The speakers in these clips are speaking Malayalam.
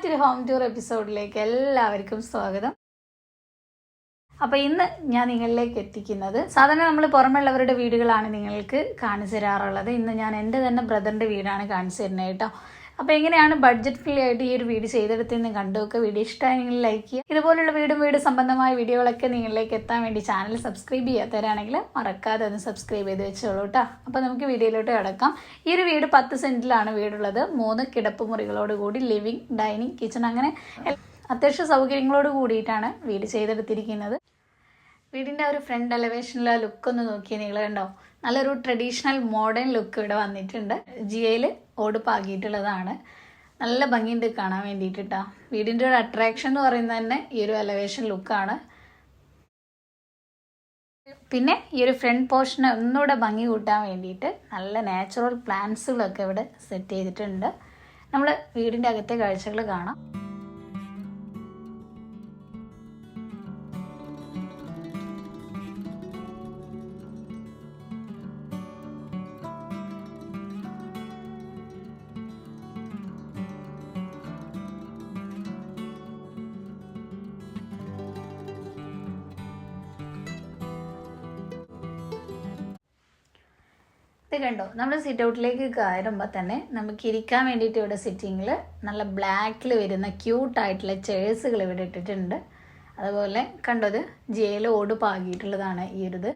മറ്റൊരു ഹോം ടൂർ എപ്പിസോഡിലേക്ക് എല്ലാവർക്കും സ്വാഗതം. അപ്പോൾ ഇന്ന് ഞാൻ നിങ്ങളിലേക്ക് എത്തിക്കുന്നത് സാധാരണ നമ്മൾ പുറമെയുള്ളവരുടെ വീടുകളാണ് നിങ്ങൾക്ക് കാണിച്ചു തരാറുള്ളത്. ഇന്ന് ഞാൻ എന്റെ തന്നെ ബ്രദറിന്റെ വീടാണ് കാണിച്ചു തരുന്നത് കേട്ടോ. അപ്പോൾ എങ്ങനെയാണ് ബഡ്ജറ്റ് ഫ്രീ ആയിട്ട് ഈ ഒരു വീട് ചെയ്തെടുത്തെന്ന് കണ്ടു നോക്കുക വീഡിയോ ഇഷ്ടമായെങ്കിൽ ലൈക്ക് ചെയ്യുക. ഇതുപോലുള്ള വീടും വീട് സംബന്ധമായ വീഡിയോകളൊക്കെ നിങ്ങളിലേക്ക് എത്താൻ വേണ്ടി ചാനൽ സബ്സ്ക്രൈബ് ചെയ്യാത്തവരാണെങ്കിൽ മറക്കാതെ ഒന്ന് സബ്സ്ക്രൈബ് ചെയ്ത് വെച്ചോളൂ കേട്ടോ അപ്പോൾ നമുക്ക് വീഡിയോയിലോട്ട് കിടക്കാം. ഈ ഒരു വീട് പത്ത് സെന്റിലാണ് വീടുള്ളത്. മൂന്ന് കിടപ്പ് മുറികളോട് കൂടി ലിവിങ് ഡൈനിങ് കിച്ചൺ അങ്ങനെ അത്യാവശ്യ സൗകര്യങ്ങളോട് കൂടിയിട്ടാണ് വീട് ചെയ്തെടുത്തിരിക്കുന്നത്. വീടിന്റെ ഒരു ഫ്രണ്ട് എലവേഷനിലെ ലുക്ക് ഒന്ന് നോക്കിയാൽ നിങ്ങൾ കണ്ടോ? നല്ലൊരു ട്രഡീഷണൽ മോഡേൺ ലുക്ക് ഇവിടെ വന്നിട്ടുണ്ട്. ജിയയിൽ ഓട് പാകിയിട്ടുള്ളതാണ്. നല്ല ഭംഗിയുണ്ട് കാണാൻ വേണ്ടിയിട്ടാ. വീടിന്റെ ഒരു അട്രാക്ഷൻ എന്ന് പറയുന്നത് തന്നെ ഈ ഒരു എലവേഷൻ ലുക്കാണ് പിന്നെ ഈ ഒരു ഫ്രണ്ട് പോർഷനെ ഒന്നുകൂടെ ഭംഗി കൂട്ടാൻ വേണ്ടിയിട്ട് നല്ല നാച്ചുറൽ പ്ലാന്റ്സുകളൊക്കെ ഇവിടെ സെറ്റ് ചെയ്തിട്ടുണ്ട്. നമ്മൾ വീടിന്റെ അകത്തെ കാഴ്ചകൾ കാണാം. ഇത് കണ്ടോ? നമ്മൾ സിറ്റ് ഔട്ടിലേക്ക് കയറുമ്പോൾ തന്നെ നമുക്ക് ഇരിക്കാൻ വേണ്ടിയിട്ട് ഇവിടെ സിറ്റിങ്ങിൽ നല്ല ബ്ലാക്കിൽ വരുന്ന ക്യൂട്ടായിട്ടുള്ള ചേഴ്സുകൾ ഇവിടെ ഇട്ടിട്ടുണ്ട്. അതുപോലെ കണ്ടത് ജയിലോട് പാകിയിട്ടുള്ളതാണ് ഈ ഒരു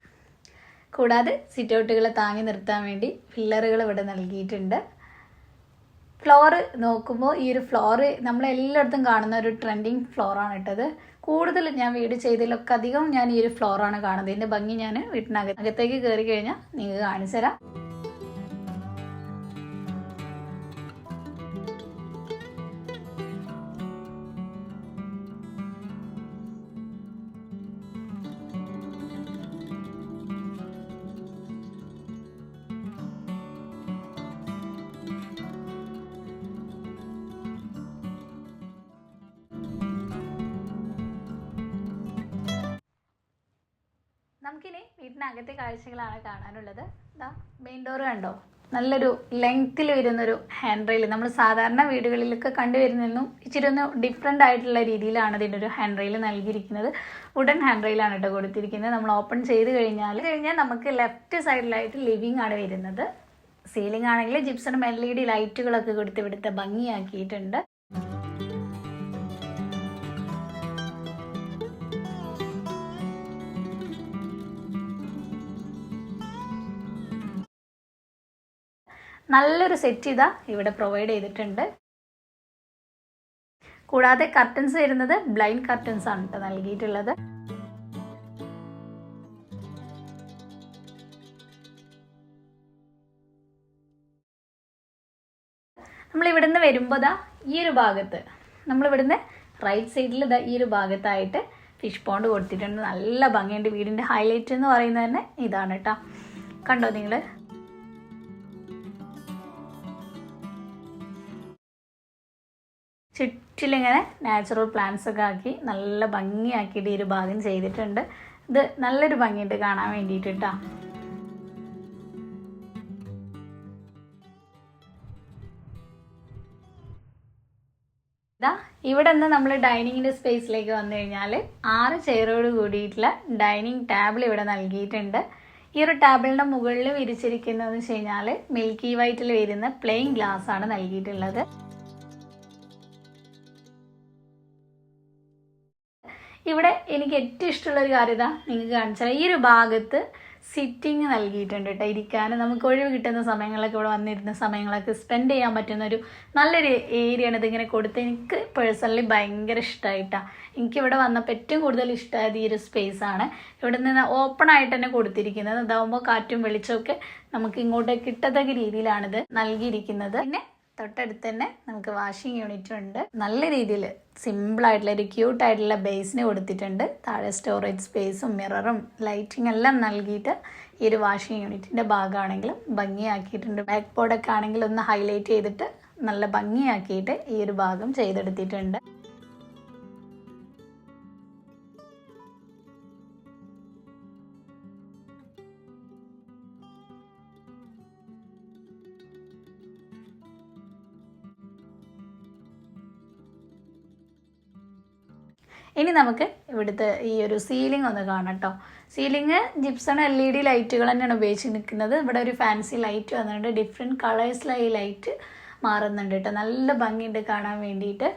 കൂടാതെ സിറ്റ് ഔട്ടുകളെ താങ്ങി നിർത്താൻ വേണ്ടി ഫില്ലറുകൾ ഇവിടെ നൽകിയിട്ടുണ്ട്. ഫ്ലോറ് നോക്കുമ്പോൾ ഈ ഒരു ഫ്ലോറ് നമ്മളെല്ലായിടത്തും കാണുന്ന ഒരു ട്രെൻഡിങ് ഫ്ലോറാണ് ഇട്ടത് കൂടുതൽ ഞാൻ വീട് ചെയ്തതിലൊക്കെ അധികം ഞാൻ ഈ ഒരു ഫ്ലോറാണ് കാണുന്നത്. ഇതിന്റെ ഭംഗി ഞാൻ വീട്ടിനകത്ത് അകത്തേക്ക് കയറി കഴിഞ്ഞാൽ നിങ്ങൾക്ക് കാണിച്ചു തരാം. നമുക്കിനി വീടിനകത്തെ കാഴ്ചകളാണ് കാണാനുള്ളത്. ഇതാ മെയിൻ ഡോർ കണ്ടോ? നല്ലൊരു ലെങ്ത്തിൽ വരുന്നൊരു ഹാൻഡ് റെയിൽ നമ്മൾ സാധാരണ വീടുകളിലൊക്കെ കണ്ടുവരുന്നതിനും ഇച്ചിരി ഒന്ന് ഡിഫറെന്റ് ആയിട്ടുള്ള രീതിയിലാണ് ഇതിന്റെ ഒരു ഹാൻഡ് റെയിൽ നൽകിയിരിക്കുന്നത്. വുഡൻ ഹാൻഡ് റെയിലാണ് കേട്ടോ കൊടുത്തിരിക്കുന്നത്. നമ്മൾ ഓപ്പൺ ചെയ്ത് കഴിഞ്ഞാൽ കഴിഞ്ഞാൽ നമുക്ക് ലെഫ്റ്റ് സൈഡിലായിട്ട് ലിവിങ് ആണ് വരുന്നത്. സീലിംഗ് ആണെങ്കിൽ ജിപ്സണും എൽ ഇ ഡി ലൈറ്റുകളൊക്കെ കൊടുത്ത് ഇവിടുത്തെ ഭംഗിയാക്കിയിട്ടുണ്ട്. നല്ലൊരു സെറ്റ് ഇതാ ഇവിടെ പ്രൊവൈഡ് ചെയ്തിട്ടുണ്ട്. കൂടാതെ കർട്ടൻസ് വരുന്നത് ബ്ലൈൻഡ് കർട്ടൻസ് ആണ് കേട്ടോ നൽകിയിട്ടുള്ളത്. നമ്മൾ ഇവിടുന്ന് വരുമ്പോൾ ദാ ഈ ഒരു ഭാഗത്ത് നമ്മൾ ഇവിടുന്ന് റൈറ്റ് സൈഡിൽ ദാ ഈ ഒരു ഭാഗത്തായിട്ട് ഫിഷ് പോണ്ട് കൊടുത്തിട്ടുണ്ട്. നല്ല ഭംഗിയുണ്ട്. വീടിന്റെ ഹൈലൈറ്റ് എന്ന് പറയുന്നത് തന്നെ ഇതാണ് കേട്ടോ കണ്ടോ നിങ്ങൾ ചുറ്റിലിങ്ങനെ നാച്ചുറൽ പ്ലാന്റ്സ് ഒക്കെ ആക്കി നല്ല ഭംഗിയാക്കിയിട്ട് ഈ ഒരു ഭാഗം ചെയ്തിട്ടുണ്ട്. ഇത് നല്ലൊരു ഭംഗിയുണ്ട് കാണാൻ വേണ്ടിയിട്ട് കേട്ടോ ഇവിടെ നിന്ന് നമ്മൾ ഡൈനിങ്ങിന്റെ സ്പേസിലേക്ക് വന്നു കഴിഞ്ഞാൽ ആറ് ചെയറോട് കൂടിയിട്ടുള്ള ഡൈനിങ് ടേബിൾ ഇവിടെ നൽകിയിട്ടുണ്ട്. ഈ ഒരു ടേബിളിന്റെ മുകളിൽ വിരിച്ചിരിക്കുന്നതെന്ന് വെച്ച് കഴിഞ്ഞാൽ മിൽക്കി വൈറ്റിൽ വരുന്ന പ്ലെയിൻ ഗ്ലാസ് ആണ് നൽകിയിട്ടുള്ളത്. ഇവിടെ എനിക്ക് ഏറ്റവും ഇഷ്ടമുള്ള ഒരു നിങ്ങൾക്ക് കാണിച്ചാൽ ഈ ഒരു ഭാഗത്ത് സിറ്റിംഗ് നൽകിയിട്ടുണ്ട് കേട്ടോ. ഇരിക്കാൻ നമുക്ക് ഒഴിവ് കിട്ടുന്ന സമയങ്ങളൊക്കെ ഇവിടെ വന്നിരുന്ന സമയങ്ങളൊക്കെ സ്പെൻഡ് ചെയ്യാൻ പറ്റുന്ന ഒരു നല്ലൊരു ഏരിയയാണ് ഇതിങ്ങനെ കൊടുത്ത് എനിക്ക് പേഴ്സണലി ഭയങ്കര ഇഷ്ടമായിട്ടാണ് എനിക്ക് ഇവിടെ വന്നപ്പോൾ ഏറ്റവും കൂടുതൽ ഇഷ്ടമായത് ഈ ഒരു ആണ്. ഇവിടെ നിന്ന് ഓപ്പൺ ആയിട്ട് തന്നെ കൊടുത്തിരിക്കുന്നത്. ഇതാവുമ്പോൾ കാറ്റും വെളിച്ചമൊക്കെ നമുക്ക് ഇങ്ങോട്ട് കിട്ടത്തക്ക രീതിയിലാണിത് നൽകിയിരിക്കുന്നത്. പിന്നെ തൊട്ടടുത്ത് തന്നെ നമുക്ക് വാഷിംഗ് യൂണിറ്റ് ഉണ്ട്. നല്ല രീതിയിൽ സിമ്പിൾ ആയിട്ടുള്ള ഒരു ക്യൂട്ട് ആയിട്ടുള്ള ബേസിന് കൊടുത്തിട്ടുണ്ട്. താഴെ സ്റ്റോറേജ് സ്പേസും മിററും ലൈറ്റിംഗ് എല്ലാം നൽകിയിട്ട് ഈ ഒരു വാഷിംഗ് യൂണിറ്റിന്റെ ഭാഗമാണെങ്കിലും ഭംഗിയാക്കിയിട്ടുണ്ട്. ബാക്ക് ബോർഡൊക്കെ ആണെങ്കിൽ ഒന്ന് ഹൈലൈറ്റ് ചെയ്തിട്ട് നല്ല ഭംഗിയാക്കിയിട്ട് ഈ ഒരു ഭാഗം ചെയ്തെടുത്തിട്ടുണ്ട്. ഇനി നമുക്ക് ഇവിടുത്തെ ഈ ഒരു സീലിംഗ് ഒന്ന് കാണട്ടോ ceiling gypsum L E D ലൈറ്റുകൾ തന്നെയാണ് ഉപയോഗിച്ച് നിൽക്കുന്നത്. ഇവിടെ ഒരു ഫാൻസി ലൈറ്റ് വന്നിട്ടുണ്ട്. ഡിഫറെന്റ് കളേഴ്സിലായി ലൈറ്റ് മാറുന്നുണ്ട് കേട്ടോ. നല്ല ഭംഗിയുണ്ട് കാണാൻ വേണ്ടിയിട്ട്.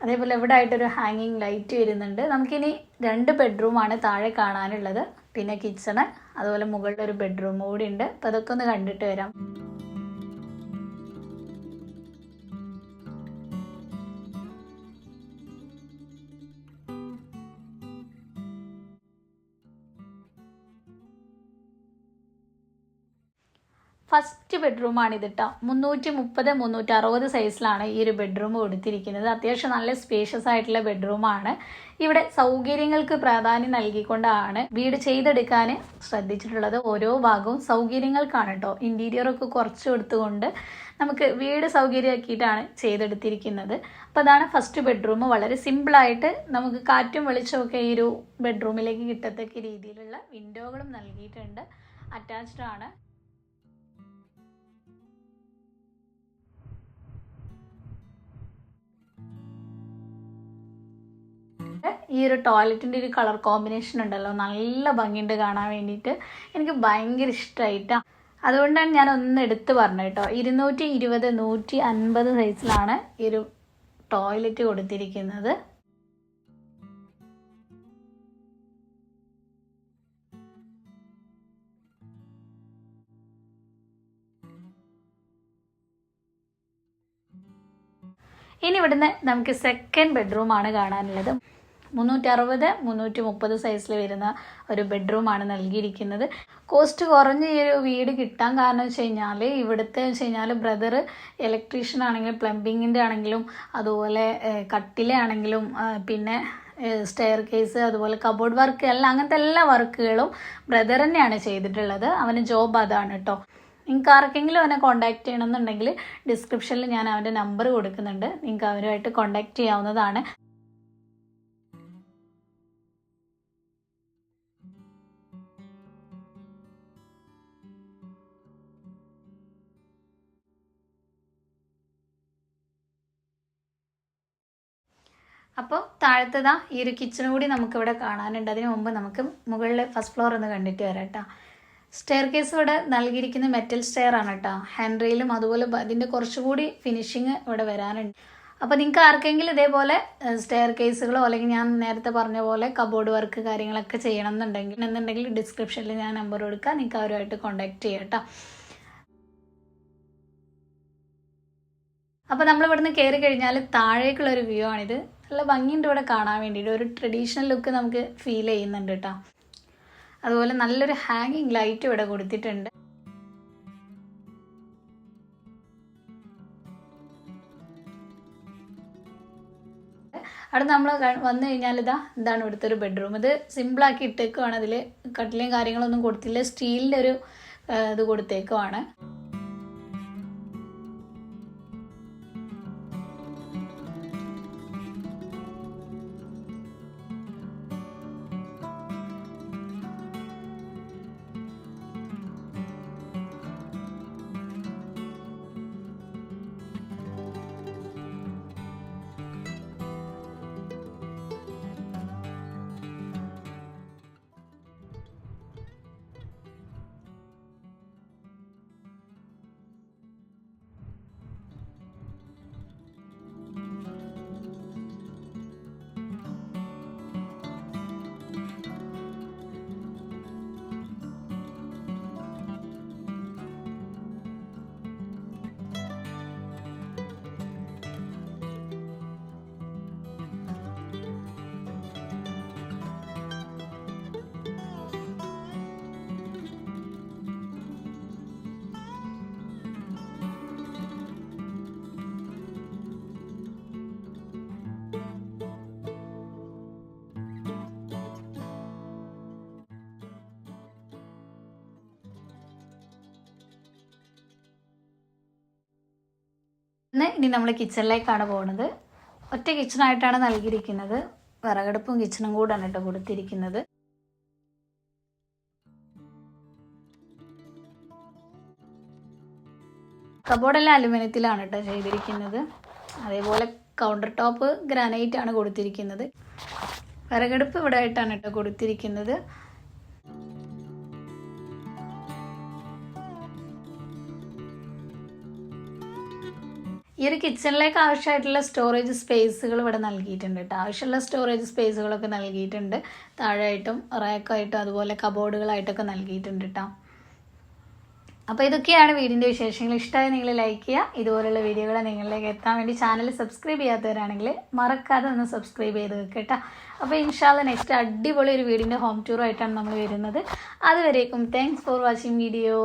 അതേപോലെ ഇവിടെ ആയിട്ടൊരു ഹാങ്ങിങ് ലൈറ്റ് വരുന്നുണ്ട്. നമുക്കിനി രണ്ട് ബെഡ്റൂമാണ് താഴെ കാണാനുള്ളത്. പിന്നെ കിച്ചണ് അതുപോലെ മുകളിലൊരു ബെഡ്റൂം കൂടി ഉണ്ട്. അപ്പോൾ അതൊക്കെ ഒന്ന് കണ്ടിട്ട് വരാം. ഫസ്റ്റ് ബെഡ്റൂമാണ് ഇത് കേട്ടോ മുന്നൂറ്റി മുപ്പത് മുന്നൂറ്റി അറുപത് സൈസിലാണ് ഈ ഒരു ബെഡ്റൂം കൊടുത്തിരിക്കുന്നത്. അത്യാവശ്യം നല്ല സ്പേഷ്യസ് ആയിട്ടുള്ള ബെഡ്റൂമാണ് ഇവിടെ സൗകര്യങ്ങൾക്ക് പ്രാധാന്യം നൽകിക്കൊണ്ടാണ് വീട് ചെയ്തെടുക്കാൻ ശ്രദ്ധിച്ചിട്ടുള്ളത് ഓരോ ഭാഗവും സൗകര്യങ്ങൾക്കാണ് കേട്ടോ ഇന്റീരിയറൊക്കെ കുറച്ച് കൊടുത്തുകൊണ്ട് നമുക്ക് വീട് സൗകര്യമാക്കിയിട്ടാണ് ചെയ്തെടുത്തിരിക്കുന്നത്. അപ്പോൾ അതാണ് ഫസ്റ്റ് ബെഡ്റൂം വളരെ സിമ്പിളായിട്ട് നമുക്ക് കാറ്റും വെളിച്ചമൊക്കെ ഈ ഒരു ബെഡ്റൂമിലേക്ക് കിട്ടത്തക്ക രീതിയിലുള്ള വിൻഡോകളും നൽകിയിട്ടുണ്ട്. അറ്റാച്ച്ഡ് ആണ്. ഈ ഒരു ടോയ്ലറ്റിന്റെ ഒരു കളർ കോമ്പിനേഷൻ ഉണ്ടല്ലോ. നല്ല ഭംഗിയുണ്ട് കാണാൻ വേണ്ടിയിട്ട്. എനിക്ക് ഭയങ്കര ഇഷ്ടമായിട്ടാണ് അതുകൊണ്ടാണ് ഞാൻ ഒന്ന് എടുത്ത് പറഞ്ഞു കേട്ടോ. ഇരുന്നൂറ്റി ഇരുപത് നൂറ്റി അൻപത് സൈസിലാണ് ഈ ഒരു ടോയ്ലറ്റ് കൊടുത്തിരിക്കുന്നത്. ഇനി ഇവിടുന്ന് നമുക്ക് സെക്കൻഡ് ബെഡ്റൂമാണ് കാണാനുള്ളത്. മുന്നൂറ്റി അറുപത് മുന്നൂറ്റി മുപ്പത് സൈസിൽ വരുന്ന ഒരു ബെഡ്റൂമാണ് നൽകിയിരിക്കുന്നത്. കോസ്റ്റ് കുറഞ്ഞ ഈ ഒരു വീട് കിട്ടാൻ കാരണം വെച്ച് കഴിഞ്ഞാൽ ഇവിടുത്തെ വെച്ച് കഴിഞ്ഞാൽ ബ്രദർ ഇലക്ട്രീഷ്യൻ ആണെങ്കിലും പ്ലംബിങ്ങിന്റെ ആണെങ്കിലും അതുപോലെ കട്ടിലാണെങ്കിലും പിന്നെ സ്റ്റെയർ കേസ് അതുപോലെ കബോർഡ് വർക്ക് എല്ലാം അങ്ങനത്തെ എല്ലാ വർക്കുകളും ബ്രദർ തന്നെയാണ് ചെയ്തിട്ടുള്ളത്. അവന് ജോബ് അതാണ് കേട്ടോ നിങ്ങൾക്ക് ആർക്കെങ്കിലും അവനെ കോൺടാക്റ്റ് ചെയ്യണമെന്നുണ്ടെങ്കിൽ ഡിസ്ക്രിപ്ഷനിൽ ഞാൻ അവന്റെ നമ്പർ കൊടുക്കുന്നുണ്ട്. നിങ്ങൾക്ക് അവരുമായിട്ട് കോൺടാക്റ്റ് ചെയ്യാവുന്നതാണ്. അപ്പോൾ താഴത്തതാ ഈ ഒരു കിച്ചൺ കൂടി നമുക്കിവിടെ കാണാനുണ്ട്. അതിന് മുമ്പ് നമുക്ക് മുകളിൽ ഫസ്റ്റ് ഫ്ലോർ ഒന്ന് കണ്ടിട്ട് വരാം കേട്ടോ സ്റ്റെയർ കേസ് ഇവിടെ നൽകിയിരിക്കുന്ന മെറ്റൽ സ്റ്റെയർ ആണ് കേട്ടോ ഹാൻഡ് റെയിലും അതുപോലെ അതിന്റെ കുറച്ചുകൂടി ഫിനിഷിങ് ഇവിടെ വരാനുണ്ട്. അപ്പോൾ നിങ്ങൾക്ക് ആർക്കെങ്കിലും ഇതേപോലെ സ്റ്റെയർ കേസുകളോ അല്ലെങ്കിൽ ഞാൻ നേരത്തെ പറഞ്ഞ പോലെ കബോർഡ് വർക്ക് കാര്യങ്ങളൊക്കെ ചെയ്യണം എന്നുണ്ടെങ്കിൽ എന്നുണ്ടെങ്കിൽ ഡിസ്ക്രിപ്ഷനിൽ ഞാൻ നമ്പർ കൊടുക്കുക നിങ്ങൾക്ക് അവരുമായിട്ട് കോൺടാക്ട് ചെയ്യാം കേട്ടോ അപ്പോൾ നമ്മൾ ഇവിടുന്ന് കയറി കഴിഞ്ഞാൽ താഴേക്കുള്ള ഒരു വ്യൂ ആണിത്. നല്ല ഭംഗിയുണ്ട് ഇവിടെ കാണാൻ വേണ്ടിയിട്ട്. ഒരു ട്രഡീഷണൽ ലുക്ക് നമുക്ക് ഫീൽ ചെയ്യുന്നുണ്ട് കേട്ടോ അതുപോലെ നല്ലൊരു ഹാങ്ങിങ് ലൈറ്റ് ഇവിടെ കൊടുത്തിട്ടുണ്ട്. അവിടെ നമ്മൾ വന്നു കഴിഞ്ഞാൽ ഇതാ ഇതാണ് ഇവിടുത്തെ ഒരു ബെഡ്റൂം ഇത് സിമ്പിളാക്കി ഇട്ടേക്കുവാണ്. അതിൽ കട്ടിലും കാര്യങ്ങളൊന്നും കൊടുത്തില്ല. സ്റ്റീലിന്റെ ഒരു ഇത് കൊടുത്തേക്കുവാണ്. ഇന്ന് ഇനി നമ്മൾ കിച്ചണിലേക്കാണ് പോകുന്നത് ഒറ്റ കിച്ചണായിട്ടാണ് നൽകിയിരിക്കുന്നത്. വിറകടുപ്പും കിച്ചണും കൂടാണ് കേട്ടോ കൊടുത്തിരിക്കുന്നത്. കബോർഡെല്ലാം അലുമിനിയത്തിലാണ് കേട്ടോ ചെയ്തിരിക്കുന്നത്. അതേപോലെ കൗണ്ടർ ടോപ്പ് ഗ്രാനൈറ്റ് ആണ് കൊടുത്തിരിക്കുന്നത്. വിറകടുപ്പ് ഇവിടെ ആയിട്ടാണ് കേട്ടോ കൊടുത്തിരിക്കുന്നത്. ഈ ഒരു കിച്ചണിലേക്ക് ആവശ്യമായിട്ടുള്ള സ്റ്റോറേജ് സ്പേസുകൾ ഇവിടെ നൽകിയിട്ടുണ്ട് കേട്ടോ ആവശ്യമുള്ള സ്റ്റോറേജ് സ്പേസുകളൊക്കെ നൽകിയിട്ടുണ്ട്. താഴെയായിട്ടും റാക്കായിട്ടും അതുപോലെ കബോർഡുകളായിട്ടൊക്കെ നൽകിയിട്ടുണ്ട് കേട്ടോ അപ്പോൾ ഇതൊക്കെയാണ് വീടിന്റെ വിശേഷങ്ങൾ. ഇഷ്ടമായി നിങ്ങൾ ലൈക്ക് ചെയ്യുക. ഇതുപോലുള്ള വീഡിയോകൾ നിങ്ങളിലേക്ക് എത്താൻ വേണ്ടി ചാനൽ സബ്സ്ക്രൈബ് ചെയ്യാത്തവരാണെങ്കിൽ മറക്കാതെ ഒന്ന് സബ്സ്ക്രൈബ് ചെയ്ത് വെക്കട്ടോ അപ്പോൾ ഇൻഷാല്ല നെക്സ്റ്റ് അടിപൊളി ഒരു വീടിന്റെ ഹോം ടൂറായിട്ടാണ് നമ്മൾ വരുന്നത്. അതുവരേക്കും താങ്ക്സ് ഫോർ വാച്ചിങ് വീഡിയോ